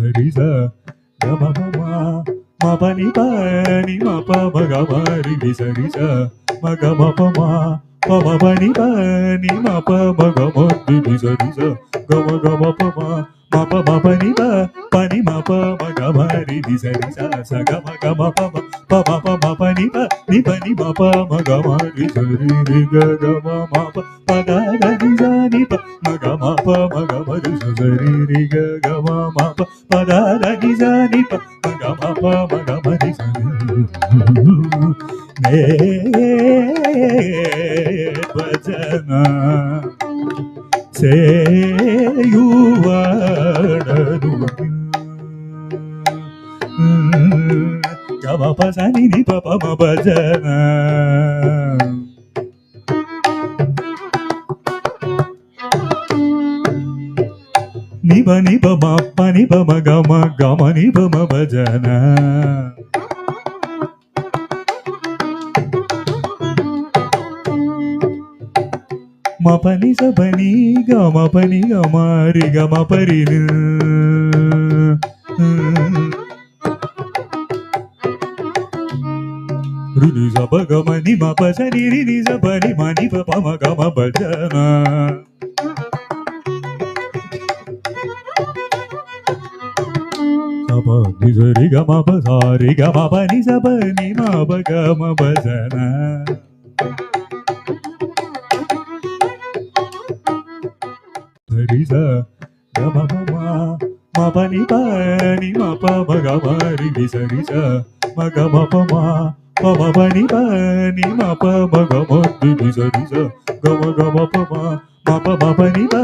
ధరిస గమ మమ మ పని పని మ ప మగ మరి ని సరిస మగ మ ప పని పని మ ప మగ గమ గమ ప మ మ ప మరి ని సరిస స మ ప ప మ ప ని మ ప సరి రి గ మ ప ప గ గ స ని ప మ ప స సరి రి గ మ ప ప గ గ స ని ప మ ప స నే గమ ప స ని ని ప ప మ భజన నిబ నిబ మ ప నిబ మ గ మ గ మ నిబ మ భజన మ పని స పని గ మ పని గ మ రి గ మ పరి రి. రి ని స ప గ మ ని మ ప స ని రి ని స ప ని మ ని ప ప మ గ మ భజన సప ని స రి గ మ ప స రి గ మ ప ని స ప ని మ ప గ మ భజన రి స గ మ మ మ మ ప ని ప ని మ ప మ గ మ రి ని స రి స మ గ మ ప మ ప మ ప ని ప ని మ ప మ గ మ రి స రి స గ మ గ మ ప మ మ ప మ ని ప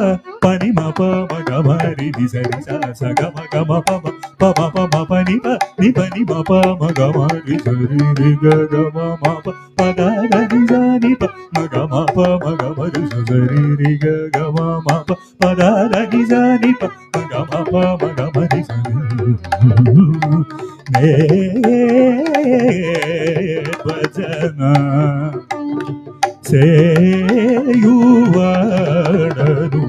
మ ప మ గ మ రి ని స రి స స గ మ గ మ ప మ ప మ ప మ ప ని ప ని ప మ ప మ గ మ రి స రి రి గ గ మ మ ప ప గ గ ని స ని ప మ గ మ ప మ గ మ రి స రి రి గ గ మ మ ప ప గ గ ని స ని ప మ గ మ ప మ గ మ రి స నే భజన సేయువడను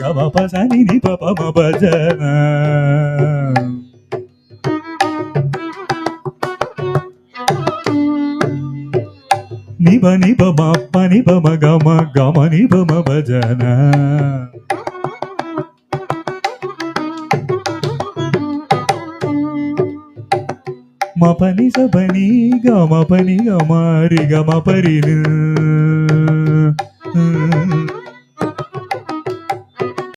గమ ప స ని ని ప ప మ భజన నిబ నిబ మ ప నిబ మ గ మ గ మ నిబ మ భజన மபனி சபனி கமபனி கமாரி கமபரினு